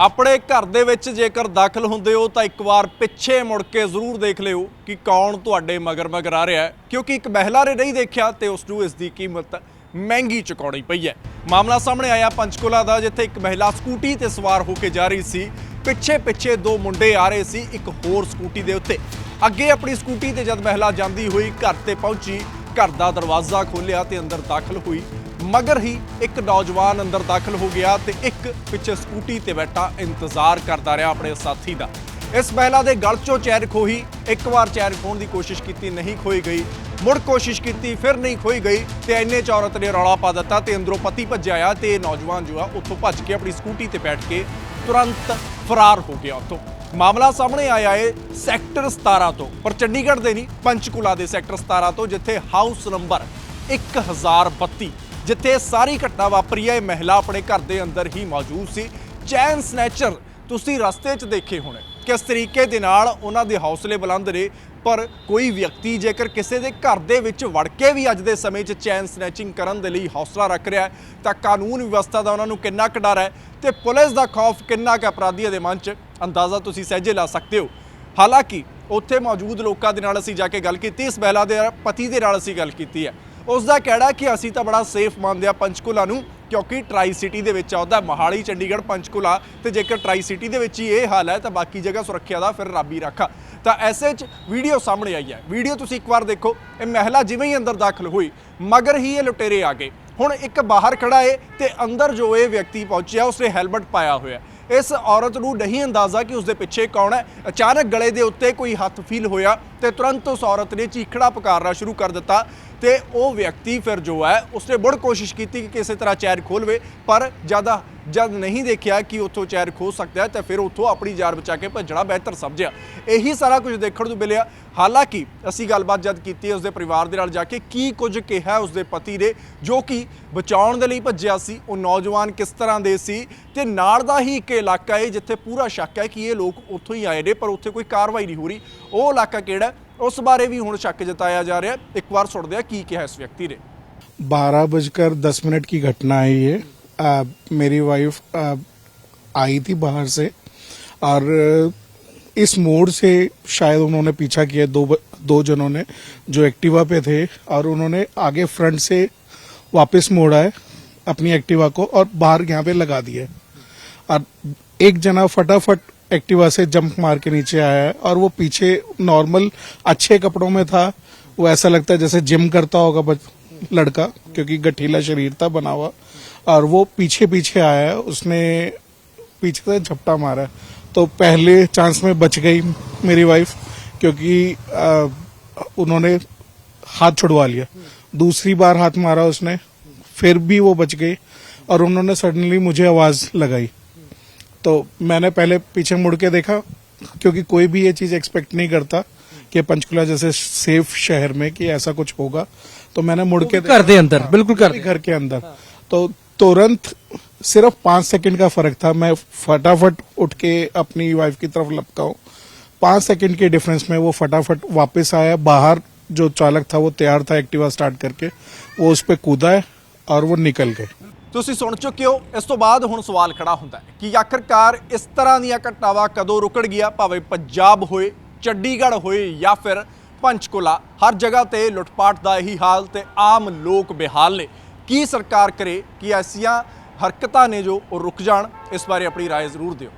ਆਪਣੇ ਘਰ ਦੇ ਵਿੱਚ ਜੇਕਰ ਦਾਖਲ ਹੁੰਦੇ ਹੋ ਤਾਂ ਇੱਕ ਵਾਰ ਪਿੱਛੇ ਮੁੜ ਕੇ ਜ਼ਰੂਰ ਦੇਖ ਲਿਓ ਕਿ ਕੌਣ ਤੁਹਾਡੇ ਮਗਰ ਮਗਰ ਆ ਰਿਹਾ ਹੈ। ਕਿਉਂਕਿ ਇੱਕ ਮਹਿਲਾ ਨੇ ਨਹੀਂ ਦੇਖਿਆ ਤੇ ਉਸ ਨੂੰ ਇਸ ਦੀ ਕੀਮਤ ਮਹਿੰਗੀ ਚੁਕਾਉਣੀ ਪਈ ਹੈ। ਮਾਮਲਾ ਸਾਹਮਣੇ ਆਇਆ ਪੰਚਕੁਲਾ ਦਾ, ਜਿੱਥੇ ਇੱਕ ਮਹਿਲਾ ਸਕੂਟੀ ਤੇ ਸਵਾਰ ਹੋ ਕੇ ਜਾ ਰਹੀ ਸੀ। ਪਿੱਛੇ ਪਿੱਛੇ ਦੋ ਮੁੰਡੇ ਆ ਰਹੇ ਸੀ, ਇੱਕ ਹੋਰ ਸਕੂਟੀ ਦੇ ਉੱਤੇ। ਅੱਗੇ ਆਪਣੀ ਸਕੂਟੀ ਤੇ ਜਦ ਮਹਿਲਾ ਜਾਂਦੀ ਹੋਈ, ਘਰ ਤੇ ਪਹੁੰਚੀ, ਘਰ ਦਾ ਦਰਵਾਜ਼ਾ ਖੋਲ੍ਹਿਆ ਤੇ ਅੰਦਰ ਦਾਖਲ ਹੋਈ। ਮਗਰ ਹੀ ਇੱਕ ਨੌਜਵਾਨ ਅੰਦਰ ਦਾਖਲ ਹੋ ਗਿਆ ਤੇ ਇੱਕ ਪਿੱਛੇ ਸਕੂਟੀ ਤੇ ਬੈਠਾ ਇੰਤਜ਼ਾਰ ਕਰਦਾ ਰਿਹਾ ਆਪਣੇ ਸਾਥੀ ਦਾ। ਇਸ ਮਹਿਲਾ ਦੇ ਗਲ ਚੋਂ ਚੈਨ ਖੋਹੀ, ਇੱਕ ਵਾਰ ਚੈਨ ਖੋਹਣ ਦੀ ਕੋਸ਼ਿਸ਼ ਕੀਤੀ, ਨਹੀਂ ਖੋਈ ਗਈ। ਮੁੜ ਕੋਸ਼ਿਸ਼ ਕੀਤੀ, ਫਿਰ ਨਹੀਂ ਖੋਈ ਗਈ ਤੇ ਇੰਨੇ ਚ ਔਰਤ ਨੇ ਰੌਲਾ ਪਾ ਦਿੱਤਾ ਤੇ ਅੰਦਰੋਂ ਪਤੀ ਭੱਜਿਆ ਆ ਤੇ ਇਹ ਨੌਜਵਾਨ ਜੋ ਆ, ਉੱਥੋਂ ਭੱਜ ਕੇ ਆਪਣੀ ਸਕੂਟੀ ਤੇ ਬੈਠ ਕੇ ਤੁਰੰਤ ਫਰਾਰ ਹੋ ਗਿਆ ਉੱਥੋਂ। ਮਾਮਲਾ ਸਾਹਮਣੇ ਆਇਆ ਏ ਸੈਕਟਰ 17 ਤੋਂ, ਪਰ ਚੰਡੀਗੜ੍ਹ ਦੇ ਨਹੀਂ, ਪੰਚਕੂਲਾ ਦੇ ਸੈਕਟਰ 17 ਤੋਂ, ਜਿੱਥੇ ਹਾਊਸ ਨੰਬਰ 1032 ਜਿੱਥੇ ਸਾਰੀ ਘਟਨਾ ਵਾਪਰੀ ਹੈ, ਇਹ ਮਹਿਲਾ ਆਪਣੇ ਘਰ ਦੇ ਅੰਦਰ ਹੀ ਮੌਜੂਦ ਸੀ। ਚੈਨ ਸਨੈਚਰ, ਤੁਸੀਂ ਰਸਤੇ 'ਚ ਦੇਖੇ ਹੋਣੇ। ਕਿਸ ਤਰੀਕੇ ਦੇ ਨਾਲ ਉਹਨਾਂ ਦੇ ਹੌਸਲੇ ਬੁਲੰਦ ਨੇ, ਪਰ ਕੋਈ ਵਿਅਕਤੀ ਜੇਕਰ ਕਿਸੇ ਦੇ ਘਰ ਦੇ ਵਿੱਚ ਵੜ ਕੇ ਵੀ ਅੱਜ ਦੇ ਸਮੇਂ 'ਚ ਚੈਨ ਸਨੈਚਿੰਗ ਕਰਨ ਦੇ ਲਈ ਹੌਸਲਾ ਰੱਖ ਰਿਹਾ ਤਾਂ ਕਾਨੂੰਨ ਵਿਵਸਥਾ ਦਾ ਉਹਨਾਂ ਨੂੰ ਕਿੰਨਾ ਕੁ ਡਰ ਹੈ ਤੇ ਪੁਲਿਸ ਦਾ ਖੌਫ ਕਿੰਨਾ ਕੁ ਅਪਰਾਧੀਆਂ ਦੇ ਮਨ 'ਚ, ਅੰਦਾਜ਼ਾ ਤੁਸੀਂ ਸਹਿਜੇ ਲਾ ਸਕਦੇ ਹੋ। ਹਾਲਾਂਕਿ, ਉੱਥੇ ਮੌਜੂਦ ਲੋਕਾਂ ਦੇ ਨਾਲ ਅਸੀਂ ਜਾ ਕੇ ਗੱਲ ਕੀਤੀ, ਇਸ ਮਹਿਲਾ ਦੇ ਪਤੀ ਦੇ ਨਾਲ ਅਸੀਂ ਗੱਲ ਕੀਤੀ ਹੈ। ਉਸ ਦਾ ਕਹਿਣਾ ਕਿ ਅਸੀਂ ਤਾਂ ਬੜਾ ਸੇਫ ਮੰਨਦੇ ਆ ਪੰਚਕੁਲਾ ਨੂੰ, ਕਿਉਂਕਿ ਟਰਾਈ ਸਿਟੀ ਦੇ ਵਿੱਚ ਆਉਂਦਾ ਮਹਾਲੀ, ਚੰਡੀਗੜ੍ਹ ਪੰਚਕੁਲਾ, ਤੇ ਜੇਕਰ ਟਰਾਈ ਸਿਟੀ ਦੇ ਵਿੱਚ ਹੀ ਇਹ ਹਾਲ ਹੈ, ਤਾਂ ਬਾਕੀ ਜਗ੍ਹਾ ਸੁਰੱਖਿਆ ਦਾ ਫਿਰ ਰੱਬ ਹੀ ਰੱਖਾ। ਤਾਂ ਐਸੇ 'ਚ ਵੀਡੀਓ ਸਾਹਮਣੇ ਆਈ ਹੈ। ਵੀਡੀਓ ਤੁਸੀਂ ਇੱਕ ਵਾਰ ਦੇਖੋ, ਇਹ ਮਹਿਲਾ ਜਿਵੇਂ ਹੀ ਅੰਦਰ ਦਾਖਲ ਹੋਈ, ਮਗਰ ਹੀ ਇਹ ਲੁਟੇਰੇ ਆ ਗਏ। ਹੁਣ ਇੱਕ ਬਾਹਰ ਖੜਾ ਏ ਤੇ ਅੰਦਰ ਜੋ ਇਹ ਵਿਅਕਤੀ ਪਹੁੰਚਿਆ, ਉਸਨੇ ਹੈਲਮਟ ਪਾਇਆ ਹੋਇਆ ਇਸ ਔਰਤ ਨੂੰ ਨਹੀਂ ਅੰਦਾਜ਼ਾ ਕਿ ਉਸਦੇ ਪਿੱਛੇ ਕੌਣ ਹੈ। ਅਚਾਨਕ ਗਲੇ ਦੇ ਉੱਤੇ ਕੋਈ ਹੱਥ ਫੀਲ ਹੋਇਆ ਤੇ ਤੁਰੰਤ ਉਸ ਔਰਤ ਨੇ ਚੀਖੜਾ ਪੁਕਾਰਨਾ ਸ਼ੁਰੂ ਕਰ ਦਿੱਤਾ। ਤੇ ਉਹ ਵਿਅਕਤੀ ਫਿਰ ਜੋ ਹੈ, ਉਸਨੇ ਬੜ ਕੋਸ਼ਿਸ਼ ਕੀਤੀ ਕਿ ਕਿਸੇ ਤਰ੍ਹਾਂ ਚੈਨ ਖੋਲਵੇ ਪਰ ਜ਼ਿਆਦਾ ਜਦ ਨਹੀਂ ਦੇਖਿਆ ਕਿ ਉੱਥੋਂ ਚੈਨ ਖੋ ਸਕਦਾ ਹੈ, ਤਾਂ ਫਿਰ ਉੱਥੋਂ ਆਪਣੀ ਜਾਨ ਬਚਾ ਕੇ ਭੱਜਣਾ ਬਿਹਤਰ ਸਮਝਿਆ। ਇਹੀ ਸਾਰਾ ਕੁਝ ਦੇਖਣ ਨੂੰ ਮਿਲਿਆ। ਹਾਲਾਂਕਿ ਅਸੀਂ ਗੱਲਬਾਤ ਜਦ ਕੀਤੀ, ਉਸਦੇ ਪਰਿਵਾਰ ਦੇ ਨਾਲ ਜਾ ਕੇ ਕੀ ਕੁਝ ਕਿਹਾ ਉਸਦੇ ਪਤੀ ਨੇ, ਜੋ ਕਿ ਬਚਾਉਣ ਦੇ ਲਈ ਭੱਜਿਆ ਸੀ, ਉਹ ਨੌਜਵਾਨ ਕਿਸ ਤਰ੍ਹਾਂ ਦੇ ਸੀ, ਤੇ ਨਾਲ ਦਾ ਹੀ ਇੱਕ ਇਲਾਕਾ ਹੈ ਜਿੱਥੇ ਪੂਰਾ ਸ਼ੱਕ ਹੈ ਕਿ ਇਹ ਲੋਕ ਉੱਥੋਂ ਹੀ ਆਏ ਨੇ, ਪਰ ਉੱਥੇ ਕੋਈ ਕਾਰਵਾਈ ਨਹੀਂ ਹੋ ਰਹੀ। ਉਹ ਇਲਾਕਾ ਕਿਹੜਾ ਉਸ ਬਾਰੇ ਵੀ ਹੁਣ ਸ਼ੱਕ ਜਤਾਇਆ ਜਾ ਰਿਹਾ ਹੈ। ਇੱਕ ਵਾਰ ਸੁਣਦੇ ਆ ਕੀ ਕਿਹਾ ਇਸ ਵਿਅਕਤੀ ਨੇ बारह बजकर दस मिनट की घटना है ये आ, मेरी वाइफ आ, आई थी बाहर से और इस मोड़ से शायद उन्होंने पीछा किया दो दो जनों ने जो एक्टिवा पे थे और उन्होंने आगे फ्रंट से वापस मोड़ा है अपनी एक्टिवा को और बाहर यहाँ पे लगा दिया है और एक जना फटाफट एक्टिवा से जंप मार के नीचे आया है और वो पीछे नॉर्मल अच्छे कपड़ों में था। वो ऐसा लगता है जैसे जिम करता होगा लड़का क्योंकि गठीला शरीर था बना हुआ। और वो पीछे पीछे आया है उसने पीछे से झपटा मारा तो पहले चांस में बच गई मेरी वाइफ क्योंकि आ, उन्होंने हाथ छुड़वा लिया। दूसरी बार हाथ मारा उसने फिर भी वो बच गई और उन्होंने सडनली मुझे आवाज़ लगाई। तो मैंने पहले पीछे मुड़ के देखा क्योंकि कोई भी ये चीज़ एक्सपेक्ट नहीं करता कि पंचकुला जैसे सेफ़ शहर में कि ऐसा कुछ होगा। तो मैंने मुड़ के घर दे अंदर बिल्कुल घर देखा घर के अंदर। तो तुरंत सिर्फ़ पाँच सेकंड का फ़र्क था मैं फटाफट उठ के अपनी वाइफ की तरफ़ लपका हूँ पाँच सेकंड के डिफरेंस में वो फटाफट वापस आया बाहर जो चालक था वो तैयार था एक्टिवा स्टार्ट करके वो उस पर कूदा है और वो निकल गए। ਤੁਸੀਂ ਸੁਣ ਚੁੱਕੇ ਹੋ ਇਸ ਤੋਂ ਬਾਅਦ ਹੁਣ ਸਵਾਲ ਖੜਾ ਹੁੰਦਾ ਹੈ ਕਿ ਆਖਰਕਾਰ ਇਸ ਤਰ੍ਹਾਂ ਦੀਆਂ ਘਟਨਾਵਾਂ ਕਦੋਂ ਰੁਕਣ ਗਿਆ ਭਾਵੇਂ ਪੰਜਾਬ ਹੋਏ ਚੰਡੀਗੜ੍ਹ ਹੋਏ ਜਾਂ ਫਿਰ ਪੰਚਕੁਲਾ ਹਰ ਜਗ੍ਹਾ ਤੇ ਲੁੱਟਪਾਟ ਦਾ ਇਹੀ ਹਾਲ ਤੇ ਆਮ ਲੋਕ ਬੇਹਾਲ ਨੇ ਕੀ ਸਰਕਾਰ ਕਰੇ ਕਿ ਐਸੀਆਂ ਹਰਕਤਾਂ ਨੇ ਜੋ ਉਹ ਰੁਕ ਜਾਣ ਇਸ ਬਾਰੇ ਆਪਣੀ رائے ਜ਼ਰੂਰ ਦਿਓ